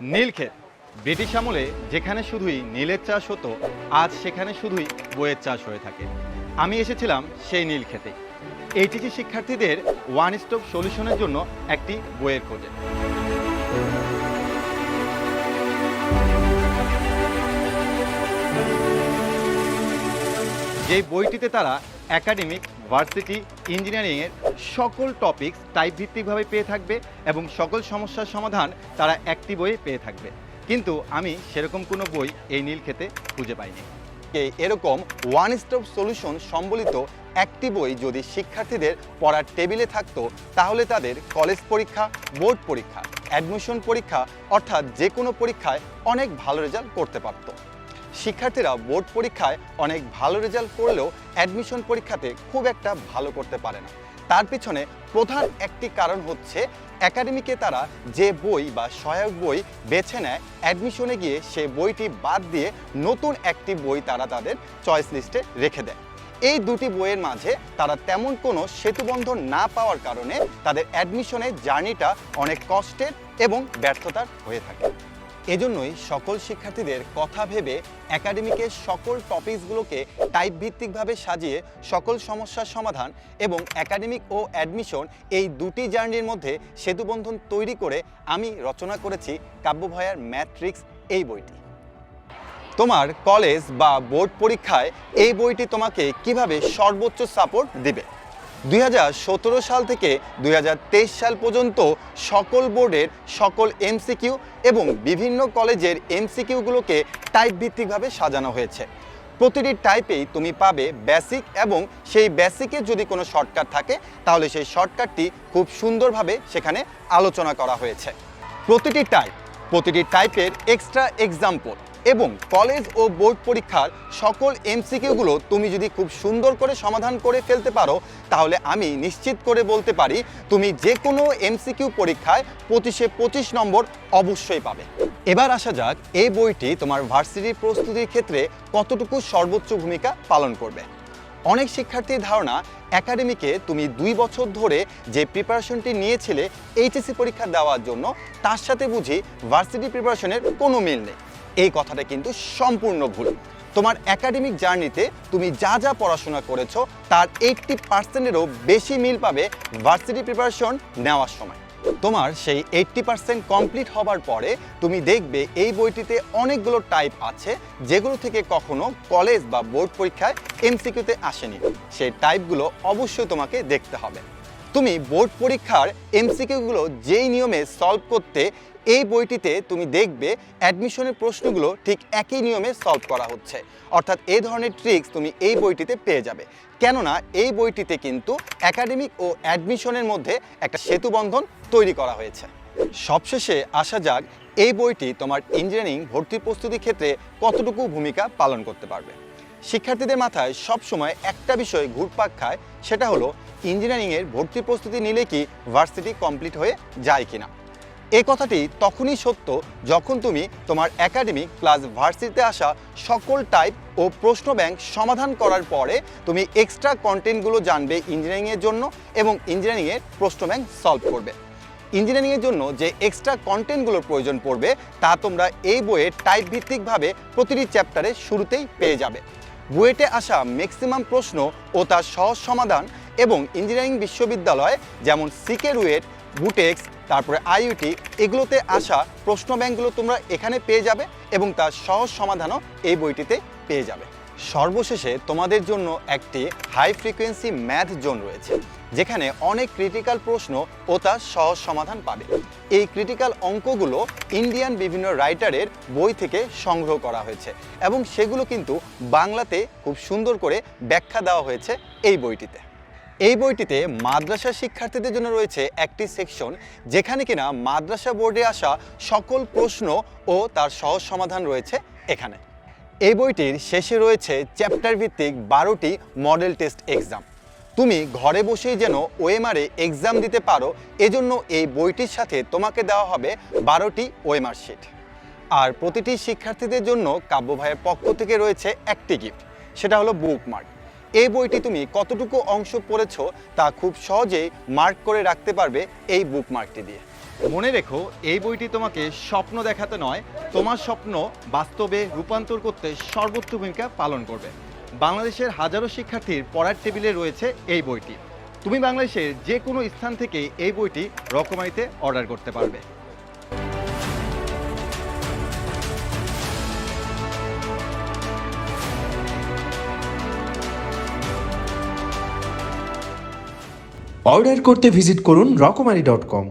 Nilkhet British আমলে যেখানে শুধুই নীলের চাষ হতো, আজ সেখানে শুধুই বইয়ের চাষ হয়ে থাকে। আমি এসেছিলাম সেই নীলক্ষেতে এইচএসি শিক্ষার্থীদের ওয়ান স্টপ সলিউশনের জন্য একটি বইয়ের খোঁজে। যেই বইটিতে তারা একাডেমিক ভার্সিটি ইঞ্জিনিয়ারিংয়ের সকল টপিকস টাইপ ভিত্তিকভাবে পেয়ে থাকবে এবং সকল সমস্যার সমাধান তারা একটি বইয়ে পেয়ে থাকবে। কিন্তু আমি সেরকম কোনো বই এই নীল খেতে খুঁজে পাইনি। এরকম ওয়ান স্টপ সলিউশন সম্বলিত একটি বই যদি শিক্ষার্থীদের পড়ার টেবিলে থাকতো, তাহলে তাদের কলেজ পরীক্ষা বোর্ড পরীক্ষা অ্যাডমিশন পরীক্ষা, অর্থাৎ যে কোনো পরীক্ষায় অনেক ভালো রেজাল্ট করতে পারতো। শিক্ষার্থীরা বোর্ড পরীক্ষায় অনেক ভালো রেজাল্ট করলেও অ্যাডমিশন পরীক্ষাতে খুব একটা ভালো করতে পারে না। তার পিছনে প্রধান একটি কারণ হচ্ছে একাডেমিকে তারা যে বই বা সহায়ক বই বেছে নেয়, অ্যাডমিশনে গিয়ে সে বইটি বাদ দিয়ে নতুন একটি বই তারা তাদের চয়েস লিস্টে রেখে দেয়। এই দুটি বইয়ের মাঝে তারা তেমন কোনো সেতুবন্ধন না পাওয়ার কারণে তাদের অ্যাডমিশনের জার্নিটা অনেক কষ্টের এবং ব্যর্থতার হয়ে থাকে। এজন্যই সকল শিক্ষার্থীদের কথা ভেবে একাডেমিকের সকল টপিকসগুলোকে টাইপ ভিত্তিকভাবে সাজিয়ে সকল সমস্যার সমাধান এবং একাডেমিক ও অ্যাডমিশন এই দুটি জার্নির মধ্যে সেতুবন্ধন তৈরি করে আমি রচনা করেছি কাব্যভয়ার ম্যাট্রিক্স এই বইটি। তোমার কলেজ বা বোর্ড পরীক্ষায় এই বইটি তোমাকে কীভাবে সর্বোচ্চ সাপোর্ট দিবে? দুই হাজার সতেরো সাল থেকে দুই হাজার তেইশ সাল পর্যন্ত সকল বোর্ডের সকল এমসিকিউ এবং বিভিন্ন কলেজের এমসিকিউগুলোকে টাইপ ভিত্তিকভাবে সাজানো হয়েছে। প্রতিটি টাইপেই তুমি পাবে বেসিক এবং সেই বেসিকের যদি কোনো শর্টকাট থাকে, তাহলে সেই শর্টকাটটি খুব সুন্দরভাবে সেখানে আলোচনা করা হয়েছে। প্রতিটি টাইপ প্রতিটি টাইপের এক্সট্রা এক্সাম্পল এবং কলেজ ও বোর্ড পরীক্ষার সকল এমসিকিউগুলো তুমি যদি খুব সুন্দর করে সমাধান করে ফেলতে পারো, তাহলে আমি নিশ্চিত করে বলতে পারি তুমি যে কোনো এমসিকিউ পরীক্ষায় পঁচিশে পঁচিশ নম্বর অবশ্যই পাবে। এবার আসা যাক এই বইটি তোমার ভার্সিটির প্রস্তুতির ক্ষেত্রে কতটুকু সর্বোচ্চ ভূমিকা পালন করবে। অনেক শিক্ষার্থীর ধারণা, একাডেমিকে তুমি দুই বছর ধরে যে প্রিপারেশনটি নিয়েছিলে, এইচএসসি পরীক্ষা দেওয়ার জন্য, তার সাথে বুঝি ভার্সিটি প্রিপারেশনের কোনো মিল নেই। এই কথাটা কিন্তু সম্পূর্ণ ভুল। তোমার একাডেমিক জার্নিতে তুমি যা যা পড়াশোনা করেছ, তার এইটটি পার্সেন্টেরও বেশি মিল পাবে ভার্সিটি প্রিপারেশন নেওয়ার সময়। তোমার সেই এইটটি পার্সেন্ট কমপ্লিট হবার পরে তুমি দেখবে এই বইটিতে অনেকগুলো টাইপ আছে, যেগুলো থেকে কখনো কলেজ বা বোর্ড পরীক্ষায় এমসিকিউতে আসেনি। সেই টাইপগুলো অবশ্যই তোমাকে দেখতে হবে। তুমি বোর্ড পরীক্ষার এমসিকিউগুলো যেই নিয়মে সলভ করতে এই বইটিতে তুমি দেখবে অ্যাডমিশনের প্রশ্নগুলো ঠিক একই নিয়মে সলভ করা হচ্ছে। অর্থাৎ এই ধরনের ট্রিক্স তুমি এই বইটিতে পেয়ে যাবে। কেননা এই বইটিতে কিন্তু একাডেমিক ও অ্যাডমিশনের মধ্যে একটা সেতুবন্ধন তৈরি করা হয়েছে। সবশেষে আসা যাক, এই বইটি তোমার ইঞ্জিনিয়ারিং ভর্তি প্রস্তুতির ক্ষেত্রে কতটুকু ভূমিকা পালন করতে পারবে। শিক্ষার্থীদের মাথায় সবসময় একটা বিষয় ঘুরপাক খায়, সেটা হলো ইঞ্জিনিয়ারিংয়ের ভর্তি প্রস্তুতি নিলে কি ভার্সিটি কমপ্লিট হয়ে যায় কিনা? এই কথাটি তখনই সত্য যখন তুমি তোমার একাডেমিক প্লাস ভার্সিটিতে আসা সকল টাইপ ও প্রশ্ন ব্যাংক সমাধান করার পরে তুমি এক্সট্রা কন্টেন্টগুলো জানবে ইঞ্জিনিয়ারিংয়ের জন্য এবং ইঞ্জিনিয়ারিংয়ের প্রশ্ন ব্যাংক সলভ করবে। ইঞ্জিনিয়ারিংয়ের জন্য যে এক্সট্রা কন্টেন্টগুলোর প্রয়োজন পড়বে, তা তোমরা এই বইয়ে টাইপ ভিত্তিকভাবে প্রতিটি চ্যাপ্টারে শুরুতেই পেয়ে যাবে। বুয়েটে আসা ম্যাক্সিমাম প্রশ্ন ও তার সহজ সমাধান এবং ইঞ্জিনিয়ারিং বিশ্ববিদ্যালয়, যেমন সিকে রুয়েট বুটেক্স, তারপরে আইইউটি, এগুলোতে আসা প্রশ্ন ব্যাংকগুলো তোমরা এখানে পেয়ে যাবে এবং তার সহজ সমাধানও এই বইটিতে পেয়ে যাবে। সর্বশেষে তোমাদের জন্য একটি হাই ফ্রিকোয়েন্সি ম্যাথ জোন রয়েছে, যেখানে অনেক ক্রিটিক্যাল প্রশ্ন ও তার সহজ সমাধান পাবে। এই ক্রিটিক্যাল অঙ্কগুলো ইন্ডিয়ান বিভিন্ন রাইটারের বই থেকে সংগ্রহ করা হয়েছে এবং সেগুলো কিন্তু বাংলাতে খুব সুন্দর করে ব্যাখ্যা দেওয়া হয়েছে এই বইটিতে। এই বইটিতে মাদ্রাসা শিক্ষার্থীদের জন্য রয়েছে একটি সেকশন যেখানে কিনা মাদ্রাসা বোর্ডে আসা সকল প্রশ্ন ও তার সহজ সমাধান রয়েছে এখানে। এই বইটির শেষে রয়েছে চ্যাপ্টার ভিত্তিক বারোটি মডেল টেস্ট এক্সাম। তুমি ঘরে বসেই যেন ওএমআরে এক্সাম দিতে পারো, এজন্য এই বইটির সাথে তোমাকে দেওয়া হবে বারোটি ওএমআর শিট। আর প্রতিটি শিক্ষার্থীদের জন্য কাব্য ভাইয়ের পক্ষ থেকে রয়েছে একটি গিফট, সেটা হলো বুকমার্ক এই বইটি তুমি কতটুকু অংশ পড়েছো তা খুব সহজেই মার্ক করে রাখতে পারবে এই বুক মার্কটি দিয়ে। মনে রেখো, এই বইটি তোমাকে স্বপ্ন দেখাতে নয়, তোমার স্বপ্ন বাস্তবে রূপান্তর করতে সর্বোচ্চ ভূমিকা পালন করবে। বাংলাদেশের হাজারো শিক্ষার্থীর পড়ার টেবিলে রয়েছে এই বইটি। তুমি বাংলাদেশের যে কোনো স্থান থেকে এই বইটি রকমারিতে অর্ডার করতে পারবে। অর্ডার করতে ভিজিট করুন রকমারি ডট কম।